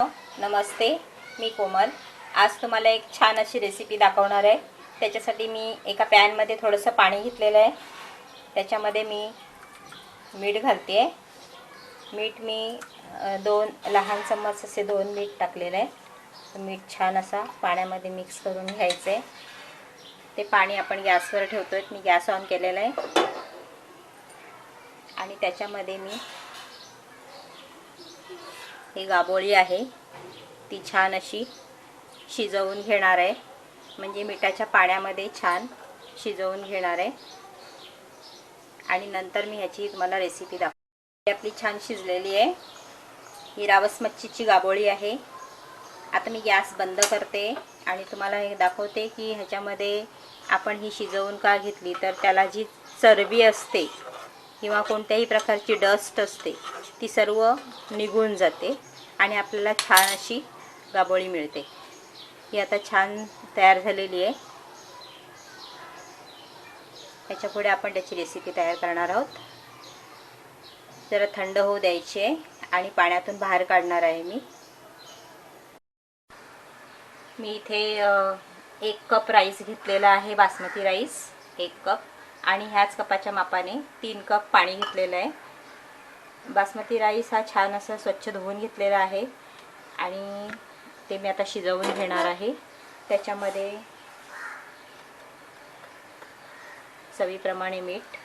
नमस्ते मी कोमल. आज तुम्हाला एक छान अशी रेसिपी दाखवणार आहे. त्याच्यासाठी मी एका पॅनमध्ये थोडंसं पाणी घेतलेलं आहे. त्याच्यामध्ये मी मीठ घालते आहे मीठ मी दोन लहान चम्मच असे दोन मीठ टाकलेलं आहे. मीठ छान असा पाण्यामध्ये मिक्स करून घ्यायचं आहे ते पाणी आपण गॅसवर ठेवतो आहे मी गॅस ऑन केलेला आहे. आणि त्याच्यामध्ये मी ही गाबोळी आहे. ती छान अशी शिजवून घेणार आहे. म्हणजे मिठाच्या पाण्यामध्ये छान शिजवून घेणार आहे. आणि नंतर मी ह्याची तुम्हाला रेसिपी दाखव आपली छान शिजलेली आहे. ही रावस मच्छीची गाबोळी आहे. आता मी गॅस बंद करते आणि तुम्हाला हे दाखवते की ह्याच्यामध्ये आपण ही शिजवून का घेतली तर त्याला जी चरबी असते किंवा कोणत्याही प्रकारची डस्ट असते ती सर्व निघून जाते. आणि आपल्याला छान अशी गाबोळी मिळते. ही आता छान तयार झालेली आहे. ह्याच्या पुढे आपण त्याची रेसिपी तयार करणार आहोत. जरा थंड होऊ द्यायची आहे आणि पाण्यातून बाहेर काढणार आहे मी. मी इथे एक कप राईस घेतलेला आहे बासमती राईस एक कप. आणि ह्याच कपाच्या मापाने तीन कप पाणी घेतलेलं आहे. बासमती राईस हा छान असा स्वच्छ धुवून घेतलेला आहे. आणि ते मी आता शिजवून घेणार आहे. त्याच्यामध्ये चवीप्रमाणे मीठ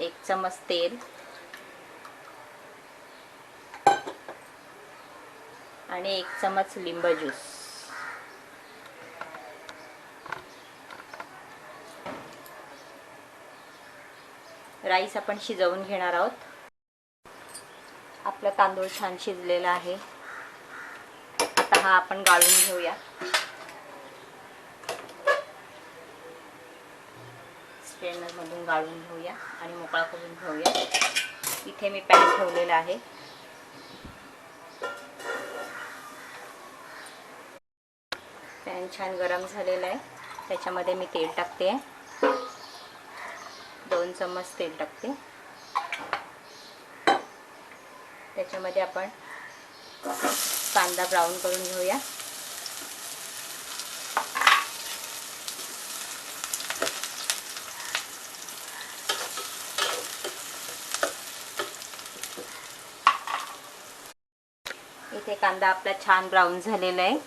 एक चमच तेल आणि एक चमच लिंब ज्यूस. राईस आपण शिजवून घेणार आहोत. आपला तांदूळ छान शिजलेला आहे. आता हा आपण गाळून घेऊया. स्ट्रेनरमधून गाळून घेऊया आणि मोकळा करून घेऊया. इथे मी पॅन ठेवलेला आहे. पॅन छान गरम झालेला आहे. त्याच्यामध्ये मी तेल टाकते. दोन चम्मच तेल टाकते. त्याच्यामध्ये आपण कांदा ब्राऊन करून घेऊया. इथे कांदा आपला छान ब्राऊन झालेला आहे.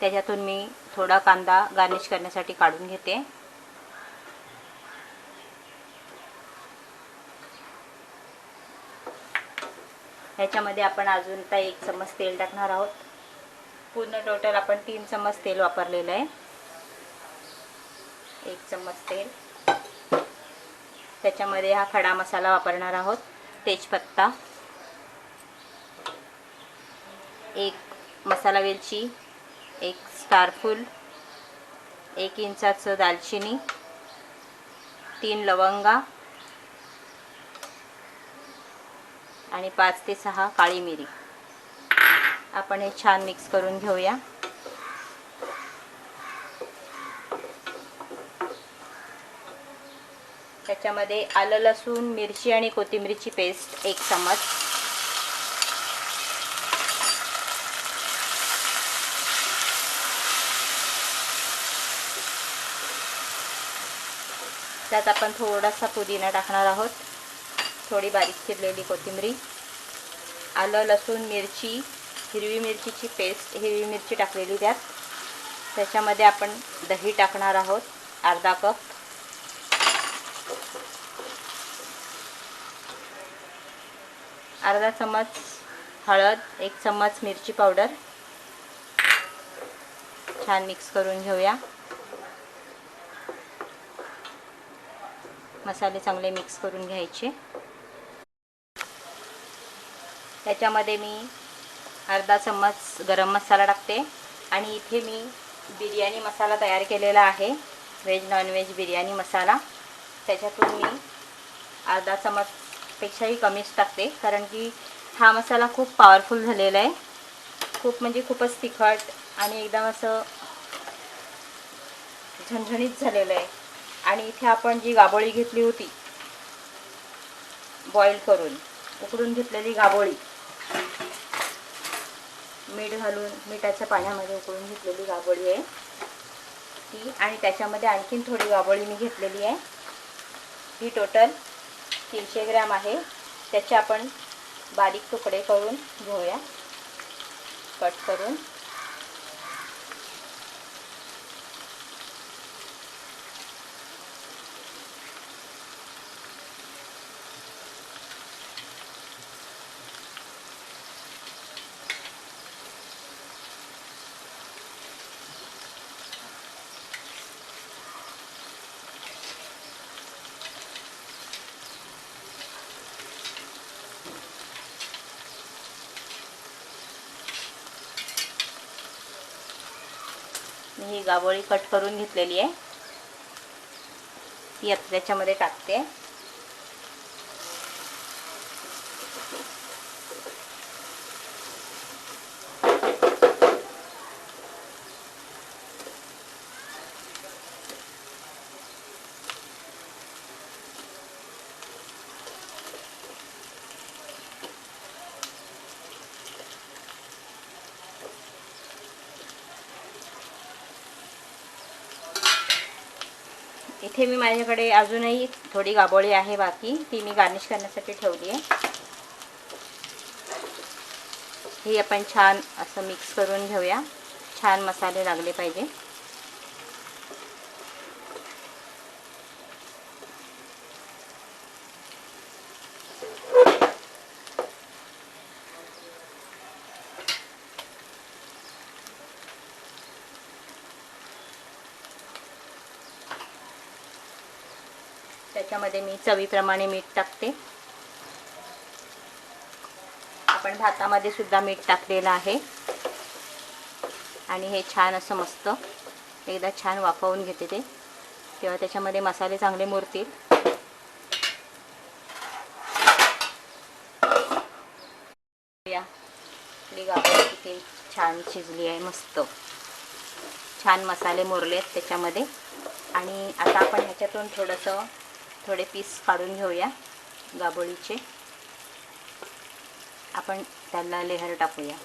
त्याच्यातून मी थोडा कांदा गार्निश करण्यासाठी काढून घेते. ह्याच्यामध्ये आपण अजून आता एक चम्मच तेल टाकणार आहोत. पूर्ण टोटल आपण तीन चम्मच तेल वापरलेलं आहे. एक चम्मच तेल. त्याच्यामध्ये हा खडा मसाला वापरणार आहोत. तेजपत्ता. एक मसाला वेलची. एक स्टारफूल एक इंचाचं दालचिनी. तीन लवंगा. आणि पाच ते सहा काळी मिरी. आपण हे छान मिक्स करून घेऊया. त्याच्यामध्ये आलं लसूण मिरची आणि कोथिंबीरची पेस्ट एक चमच त्यात आपण थोडासा पुदिना टाकणार आहोत. थोडी बारीक चिरलेली कोथिंबरी आलं लसूण मिरची हिरवी मिरचीची पेस्ट हिरवी मिरची टाकलेली त्यात. त्याच्यामध्ये आपण दही टाकणार आहोत अर्धा कप. अर्धा चम्मच हळद एक चम्मच मिरची पावडर. छान मिक्स करून घेऊया. मसाले चांगले मिक्स करून घ्यायचे. त्याच्यामध्ये मी अर्धा चम्मच गरम मसाला टाकते. आणि इथे मी बिर्याणी मसाला तयार केलेला आहे. व्हेज नॉनव्हेज बिर्याणी मसाला. त्याच्यातून मी अर्धा चम्मचपेक्षाही कमीच टाकते. कारण की हा मसाला खूप पॉवरफुल झालेला आहे. खूप म्हणजे खूपच तिखट आणि एकदम असं झणझणीत झालेलं आहे. आणि इथे आपण जी गाबोळी घेतली होती बॉईल करून उकडून घेतलेली गाबोळी मीठ घालून मिठाच्या पाण्यामध्ये उकळून घेतलेली गाबोळी आहे. ती आणि त्याच्यामध्ये आणखीन थोडी गाबोळी मी घेतलेली आहे. ही टोटल तीनशे ग्रॅम आहे. त्याचे आपण बारीक तुकडे करून घेऊया. कट करून. मी ही गाबोळी कट करून घेतलेली आहे. ती आता त्याच्यामध्ये टाकते. इथे मी माझ्याकडे अजूनही थोडी गाबोळी आहे बाकी. ती मी गार्निश करण्यासाठी ठेवली आहे. ही आपण छान असं मिक्स करून घेऊया. छान मसाले लागले पाहिजे. त्याच्यामध्ये मी चवीप्रमाणे मीठ टाकते. आपण भातामध्ये सुद्धा मीठ टाकलेलं आहे. आणि हे छान असं मस्त एकदा छान वाफवून घेते ते. तेव्हा त्याच्यामध्ये मसाले चांगले मुरतील. या. आपली गाभा किती छान शिजली आहे मस्त. छान मसाले मुरलेत त्याच्यामध्ये. आणि आता आपण ह्याच्यातून थोडंसं थोडे पीस काढून घेऊया गाबोळीचे. आपण त्याला लेहर टाकूया.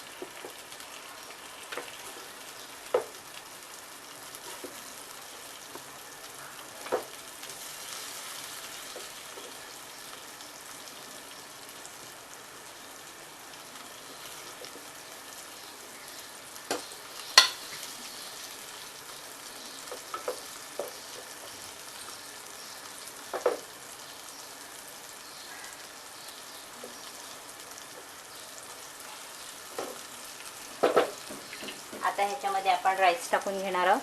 आता ह्याच्यामध्ये आपण राईस टाकून घेणार आहोत.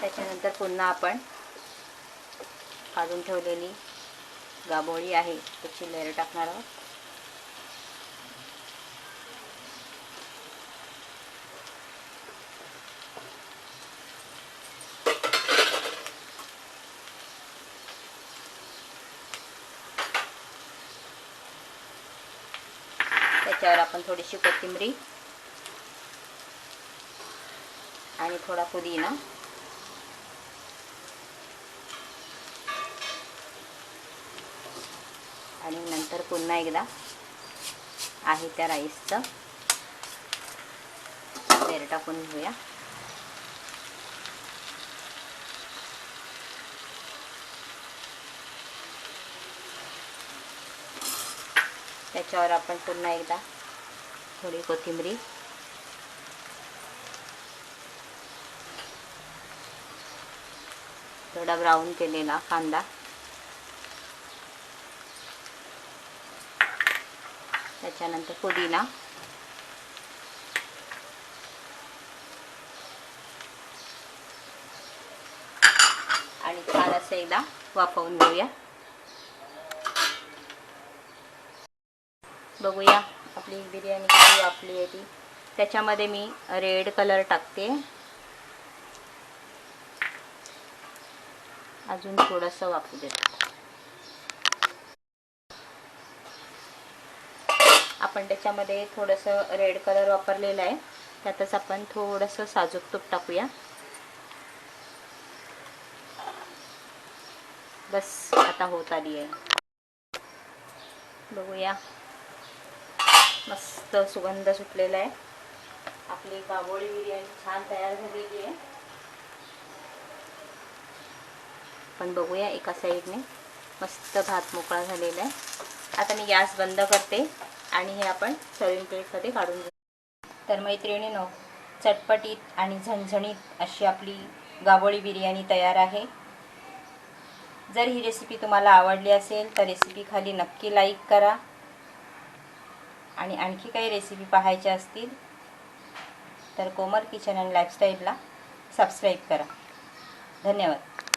त्याच्यानंतर पुन्हा आपण काढून ठेवलेली गाबोळी आहे त्याची लेअर टाकणार आहोत. त्याच्यावर आपण थोडीशी कोथिंबरी आणि थोडा पुदिना. आणि नंतर पुन्हा एकदा आहे त्या राईसचं. लेअर टाकून घेऊया. त्याच्यावर आपण पुन्हा एकदा थोडी कोथिंबरी. थोडा ब्राऊन केलेला कांदा. त्याच्यानंतर पुदिना. आणि छान असं एकदा वाफवून घेऊया. बघूया आपली बिर्याणी किती वापली आहे ती. त्याच्यामध्ये मी रेड कलर टाकते. अजून थोडंसं वापरू देते. आपण त्याच्यामध्ये थोडंसं रेड कलर वापरलेला आहे. त्यातच आपण थोडंसं साजूक तूप टाकूया. बस आता होत आली आहे. बघूया. मस्त सुगंध सुटलेला आहे. आपली गाबोळी बिर्याणी छान तयार झालेली आहे. पण बघूया एका साईडने मस्त भात मोकळा झालेला आहे. आता मी गॅस बंद करते आणि हे आपण सर्विंग प्लेटमध्ये काढून घेऊ. तर मैत्रिणीनो चटपटीत आणि झणझणीत अशी आपली गाबोळी बिर्याणी तयार आहे. जर ही रेसिपी तुम्हाला आवडली असेल तर रेसिपी खाली नक्की लाईक करा. आणि आणखी काही रेसिपी पाहायच्या असतील तर कोमल किचन अँड लाईफस्टाईलला सबस्क्राईब करा. धन्यवाद.